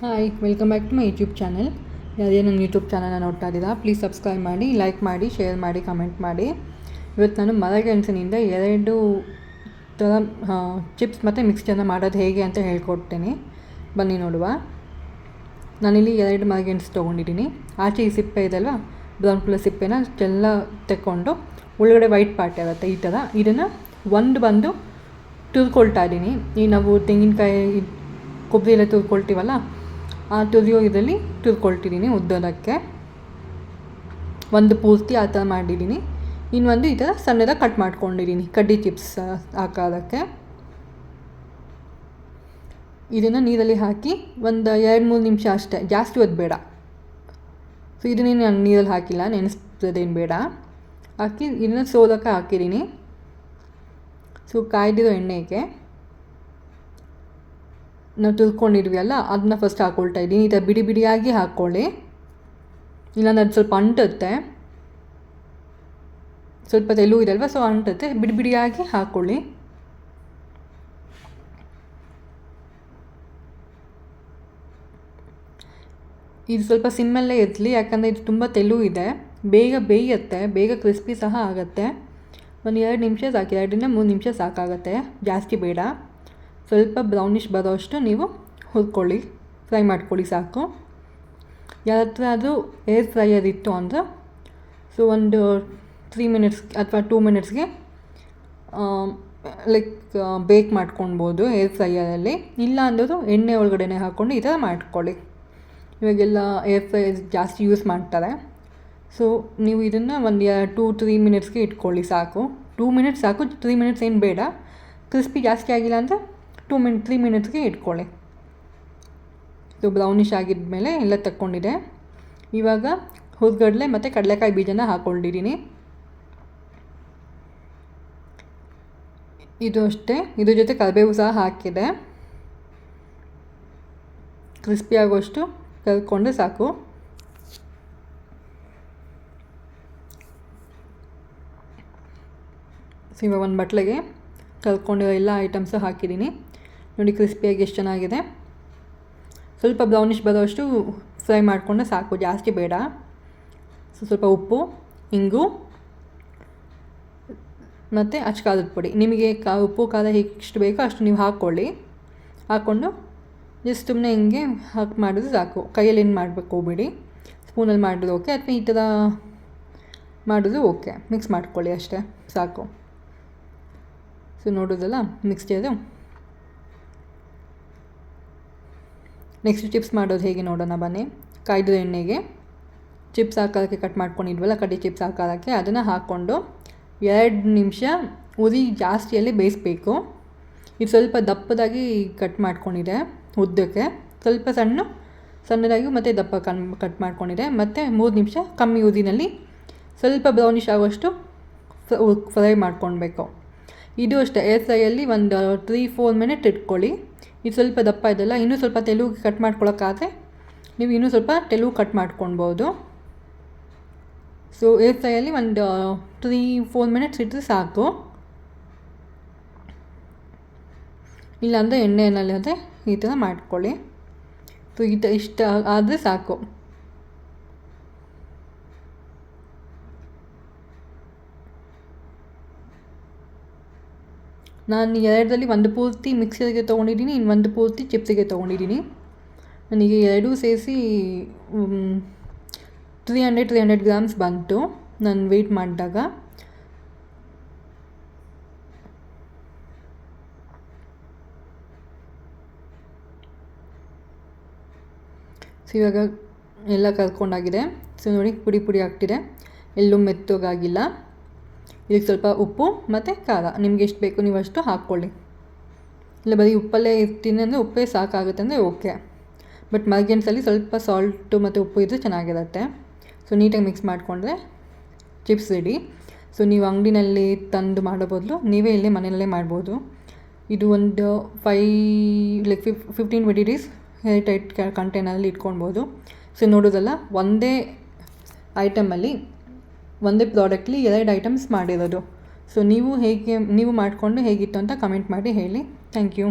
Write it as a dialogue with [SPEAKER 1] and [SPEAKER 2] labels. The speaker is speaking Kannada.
[SPEAKER 1] Hi welcome back to my YouTube channel ಯಾವುದೇ ನನ್ನ ಯೂಟ್ಯೂಬ್ ಚಾನಲ್ನ ನೋಡ್ತಾ ಇದ್ದೀರಾ ಪ್ಲೀಸ್ ಸಬ್ಸ್ಕ್ರೈಬ್ ಮಾಡಿ ಲೈಕ್ ಮಾಡಿ ಶೇರ್ ಮಾಡಿ ಕಮೆಂಟ್ ಮಾಡಿ. ಇವತ್ತು ನಾನು ಮರಗೆಣಸಿನಿಂದ ಎರಡು ಥರ ಚಿಪ್ಸ್ ಮತ್ತು ಮಿಕ್ಸ್ಚರ್ನ ಮಾಡೋದು ಹೇಗೆ ಅಂತ ಹೇಳ್ಕೊಡ್ತೀನಿ. ಬನ್ನಿ ನೋಡುವ. ನಾನಿಲ್ಲಿ ಎರಡು ಮರಗೆಣಸು ತೊಗೊಂಡಿದ್ದೀನಿ. ಆಚೆ ಈ ಸಿಪ್ಪೆ ಇದೆಲ್ವ ಬ್ರೌನ್ ಕಲರ್ ಸಿಪ್ಪೆನ ಎಲ್ಲ ತೆಕ್ಕೊಂಡು ಒಳಗಡೆ ವೈಟ್ ಪಾರ್ಟ್ ಇರುತ್ತೆ ಈ ಥರ ಇದನ್ನು ಒಂದು ಬಂದು ತುರ್ಕೊಳ್ತಾ ಇದ್ದೀನಿ. ಈ ನಾವು ತೆಂಗಿನಕಾಯಿ, ಕೊಬ್ಬರಿ ಎಲ್ಲ ತುರ್ಕೊಳ್ತೀವಲ್ಲ ತುರಿಯೋ ಇದರಲ್ಲಿ ತುರ್ಕೊಳ್ತಿದ್ದೀನಿ ಉದ್ದೋದಕ್ಕೆ. ಒಂದು ಪೂರ್ತಿ ಆ ಥರ ಮಾಡಿದ್ದೀನಿ. ಇನ್ನೊಂದು ಈ ಥರ ಸಣ್ಣದಾಗಿ ಕಟ್ ಮಾಡ್ಕೊಂಡಿದ್ದೀನಿ, ಕಡ್ಡಿ ಚಿಪ್ಸ್ ಹಾಕೋದಕ್ಕೆ. ಇದನ್ನು ನೀರಲ್ಲಿ ಹಾಕಿ ಒಂದು ಎರಡು ಮೂರು ನಿಮಿಷ ಅಷ್ಟೇ. ಜಾಸ್ತಿ ಹೊತ್ತು ಬೇಡ ಸೊ ಇದನ್ನೇನು ನಾನು ನೀರಲ್ಲಿ ಹಾಕಿಲ್ಲ ನೆನೆಸ್ತದೇನು ಬೇಡ. ಹಾಕಿ, ಇದನ್ನು ಸೋಲಕ್ಕೆ ಹಾಕಿದ್ದೀನಿ. ಸೊ ಕಾಯ್ದಿರೋ ಎಣ್ಣೆಗೆ. ನಾವು ಅಲ್ಲ? ಅದನ್ನ ಫಸ್ಟ್ ಹಾಕ್ಕೊಳ್ತಾ ಇದ್ದೀನಿ. ಈ ಥರ ಬಿಡಿ ಬಿಡಿಯಾಗಿ ಹಾಕ್ಕೊಳ್ಳಿ. ಇಲ್ಲಾಂದ್ರೆ ಅದು ಸ್ವಲ್ಪ ಅಂಟುತ್ತೆ. ಸ್ವಲ್ಪ ತೆಲು ಅಲ್ವಾ ಸೊ ಅಂಟುತ್ತೆ. ಬಿಡಿ ಬಿಡಿಯಾಗಿ ಹಾಕ್ಕೊಳ್ಳಿ. ಇದು ಸ್ವಲ್ಪ ಸಿಮ್ಮಲ್ಲೇ ಇರಲಿ ಯಾಕಂದರೆ ಇದು ತುಂಬ ತೆಲು ಇದೆ. ಬೇಗ ಬೇಯುತ್ತೆ. ಬೇಗ ಕ್ರಿಸ್ಪಿ ಸಹ ಆಗುತ್ತೆ. ಒಂದು ಎರಡು ನಿಮಿಷ ಸಾಕು. ಎರಡರಿಂದ ಮೂರು ನಿಮಿಷ ಸಾಕಾಗುತ್ತೆ. ಜಾಸ್ತಿ ಬೇಡ. ಸ್ವಲ್ಪ ಬ್ರೌನಿಷ್ ಬರೋಷ್ಟು ನೀವು ಹುರ್ಕೊಳ್ಳಿ. ಫ್ರೈ ಮಾಡ್ಕೊಳ್ಳಿ ಸಾಕು. ಯಾರ ಹತ್ರ ಅದು ಏರ್ ಫ್ರೈಯರ್ ಇತ್ತು ಅಂದರೆ ಸೊ ಒಂದು ತ್ರೀ ಮಿನಿಟ್ಸ್ ಅಥವಾ ಟೂ ಮಿನಿಟ್ಸ್ಗೆ ಲೈಕ್ ಬೇಕ್ ಮಾಡ್ಕೊಳ್ಬೋದು ಏರ್ ಫ್ರೈಯರಲ್ಲಿ ಇಲ್ಲ ಅಂದರೂ ಎಣ್ಣೆ ಒಳಗಡೆನೆ ಹಾಕ್ಕೊಂಡು ಈ ಥರ ಮಾಡ್ಕೊಳ್ಳಿ. ಇವಾಗೆಲ್ಲ ಏರ್ ಫ್ರೈಯರ್ ಜಾಸ್ತಿ ಯೂಸ್ ಮಾಡ್ತಾರೆ. ಸೊ ನೀವು ಇದನ್ನು ಒಂದು ಟೂ ತ್ರೀ ಮಿನಿಟ್ಸ್ಗೆ ಇಟ್ಕೊಳ್ಳಿ ಸಾಕು. ಟೂ ಮಿನಿಟ್ಸ್ ಸಾಕು ತ್ರೀ ಮಿನಿಟ್ಸ್ ಏನು ಬೇಡ. ಕ್ರಿಸ್ಪಿ ಜಾಸ್ತಿ ಆಗಿಲ್ಲ ಅಂದರೆ ಟೂ ಮಿನಿಟ್ ತ್ರೀ ಮಿನಿಟ್ಸ್ಗೆ ಇಟ್ಕೊಳ್ಳಿ. ಇದು ಬ್ರೌನಿಷ್ ಆಗಿದ್ಮೇಲೆ ಎಲ್ಲ ತಕ್ಕೊಂಡಿದೆ. ಇವಾಗ ಹುರ್ಗಡ್ಲೆ ಮತ್ತು ಕಡಲೆಕಾಯಿ ಬೀಜನ ಹಾಕ್ಕೊಂಡಿದ್ದೀನಿ ಇದು ಅಷ್ಟೇ. ಇದ್ರ ಜೊತೆ ಕರಿಬೇವು ಸಹ ಹಾಕಿದೆ. ಕ್ರಿಸ್ಪಿ ಆಗೋಷ್ಟು ಕಲ್ತ್ಕೊಂಡ್ರೆ ಸಾಕು. ಸೊ ಒಂದು ಬಟ್ಲೆಗೆ ಕಲ್ತ್ಕೊಂಡಿರೋ ಎಲ್ಲ ಐಟಮ್ಸು ಹಾಕಿದ್ದೀನಿ. ನೋಡಿ ಕ್ರಿಸ್ಪಿಯಾಗಿ ಎಷ್ಟು ಚೆನ್ನಾಗಿದೆ. ಸ್ವಲ್ಪ ಬ್ರೌನಿಷ್ ಬರೋಷ್ಟು ಫ್ರೈ ಮಾಡಿಕೊಂಡು ಸಾಕು, ಜಾಸ್ತಿ ಬೇಡ. ಸೊ, ಸ್ವಲ್ಪ ಉಪ್ಪು, ಇಂಗು, ಮತ್ತು ಅಚ್ಚ ಖಾರದ ಪುಡಿ. ನಿಮಗೆ ಕಾ, ಉಪ್ಪು, ಖಾರ ಎಷ್ಟು ಬೇಕೋ ಅಷ್ಟು ನೀವು ಹಾಕ್ಕೊಳ್ಳಿ. ಹಾಕ್ಕೊಂಡು ಜಸ್ಟ್ ಸುಮ್ಮನೆ ಹಿಂಗೆ ಹಾಕಿ ಮಾಡಿದ್ರೆ ಸಾಕು. ಕೈಯಲ್ಲಿ ಏನು ಮಾಡಬೇಕು ಬಿಡಿ. ಸ್ಪೂನಲ್ಲಿ ಮಾಡಿದ್ರು ಓಕೆ ಅಥವಾ ಈ ಥರ ಮಾಡಿದ್ರು ಓಕೆ ಮಿಕ್ಸ್ ಮಾಡ್ಕೊಳ್ಳಿ ಅಷ್ಟೇ, ಸಾಕು. ಸೊ ನೋಡೋದಲ್ಲ ಮಿಕ್ಸ್ಚರು ನೆಕ್ಸ್ಟ್ ಚಿಪ್ಸ್ ಮಾಡೋದು ಹೇಗೆ ನೋಡೋಣ ಬನ್ನಿ. ಕಾಯ್ದು ಎಣ್ಣೆಗೆ ಚಿಪ್ಸ್ ಹಾಕೋದಕ್ಕೆ ಕಟ್ ಮಾಡ್ಕೊಂಡಿದ್ವಲ್ಲ ಕಡ್ಡಿ ಚಿಪ್ಸ್ ಹಾಕೋದಕ್ಕೆ ಅದನ್ನು ಹಾಕ್ಕೊಂಡು ಎರಡು ನಿಮಿಷ ಉರಿ ಜಾಸ್ತಿಯಲ್ಲಿ ಬೇಯಿಸ್ಬೇಕು. ಇದು ಸ್ವಲ್ಪ ದಪ್ಪದಾಗಿ ಕಟ್ ಮಾಡ್ಕೊಂಡಿದೆ ಉದ್ದಕ್ಕೆ. ಸ್ವಲ್ಪ ಸಣ್ಣ, ಸಣ್ಣದಾಗಿ ಮತ್ತು ದಪ್ಪ ಕಣ್ ಕಟ್ ಮಾಡ್ಕೊಂಡಿದೆ. ಮತ್ತು ಮೂರು ನಿಮಿಷ ಕಮ್ಮಿ ಉದಿನಲ್ಲಿ ಸ್ವಲ್ಪ ಬ್ರೌನಿಶ್ ಆಗುವಷ್ಟು ಫ್ರೈ ಮಾಡ್ಕೊಳ್ಬೇಕು. ಇದು ಅಷ್ಟೇ ಏರ್ ಫ್ರೈಯಲ್ಲಿ ಒಂದು ತ್ರೀ ಫೋರ್ ಮಿನಿಟ್ ಇಟ್ಕೊಳ್ಳಿ. ಇದು ಸ್ವಲ್ಪ ದಪ್ಪ ಇದೆಲ್ಲ ಇನ್ನೂ ಸ್ವಲ್ಪ ತೆಲುಗು ಕಟ್ ಮಾಡ್ಕೊಳ್ಳೋಕ್ಕಾದರೆ ನೀವು ಇನ್ನೂ ಸ್ವಲ್ಪ ತೆಲುಗು ಕಟ್ ಮಾಡ್ಕೊಳ್ಬೋದು ಸೊ ಏರ್ ಫ್ರೈಯಲ್ಲಿ ಒಂದು ತ್ರೀ ಫೋರ್ ಮಿನಿಟ್ಸ್ ಇಟ್ಟರೆ ಸಾಕು. ಇಲ್ಲಾಂದರೆ ಎಣ್ಣೆಯಲ್ಲಿ ಅದೇ ಈ ಥರ ಮಾಡ್ಕೊಳ್ಳಿ. ಸೊ ಈ ಥರ ಇಷ್ಟ ಆದರೆ ಸಾಕು. ನಾನು ಎರಡರಲ್ಲಿ ಒಂದು ಪೂರ್ತಿ ಮಿಕ್ಸರ್ಗೆ ತೊಗೊಂಡಿದ್ದೀನಿ, ಇನ್ನು ಒಂದು ಪೂರ್ತಿ ಚಿಪ್ಸಿಗೆ ತೊಗೊಂಡಿದ್ದೀನಿ. ನನಗೆ ಎರಡೂ ಸೇರಿಸಿ three hundred three hundred grams ಬಂತು ನಾನು ವೆಯ್ಟ್ ಮಾಡಿದಾಗ. ಸೊ ಇವಾಗ ಎಲ್ಲ ಕರ್ಕೊಂಡಾಗಿದೆ. ಸೊ ನೋಡಿ ಪುಡಿ ಪುಡಿ ಆಗ್ತಿದೆ. ಎಲ್ಲೂ ಮೆತ್ತಗಾಗಿಲ್ಲ. ಇದಕ್ಕೆ ಸ್ವಲ್ಪ ಉಪ್ಪು ಮತ್ತು ಖಾರ. ನಿಮ್ಗೆ ಎಷ್ಟು ಬೇಕು ನೀವು ಅಷ್ಟು ಹಾಕ್ಕೊಳ್ಳಿ. ಇಲ್ಲ, ಬರೀ ಉಪ್ಪಲ್ಲೇ ಇರ್ತೀನಿ ಅಂದರೆ ಉಪ್ಪೇ ಸಾಕಾಗುತ್ತೆ ಅಂದರೆ ಓಕೆ. ಬಟ್ ಮರ್ಗೆನ್ಸಲ್ಲಿ ಸ್ವಲ್ಪ ಸಾಲ್ಟು ಮತ್ತು ಉಪ್ಪು ಇದ್ದರೆ ಚೆನ್ನಾಗಿರುತ್ತೆ. ಸೊ ನೀಟಾಗಿ ಮಿಕ್ಸ್ ಮಾಡಿಕೊಂಡ್ರೆ ಚಿಪ್ಸ್ ರೆಡಿ ಸೊ ನೀವು ಅಂಗಡಿನಲ್ಲಿ ತಂದು ಮಾಡೋ ಬದಲು ನೀವೇ ಇಲ್ಲೇ ಮನೆಯಲ್ಲೇ ಮಾಡ್ಬೋದು. ಇದು ಒಂದು five like ಫಿಫ್ fifteen twenty days air tight ಕಂಟೈನರಲ್ಲಿ ಇಟ್ಕೊಳ್ಬೋದು. ಸೊ ನೋಡೋದಲ್ಲ, ಒಂದೇ ಐಟಮಲ್ಲಿ ಒಂದೇ ಪ್ರಾಡಕ್ಟ್ಲಿ ಎರಡು ಐಟಮ್ಸ್ ಮಾಡಿರೋದು. ಸೊ ನೀವು ಹೇಗೆ, ನೀವು ಮಾಡಿಕೊಂಡು ಹೇಗಿತ್ತು ಅಂತ ಕಮೆಂಟ್ ಮಾಡಿ ಹೇಳಿ. Thank you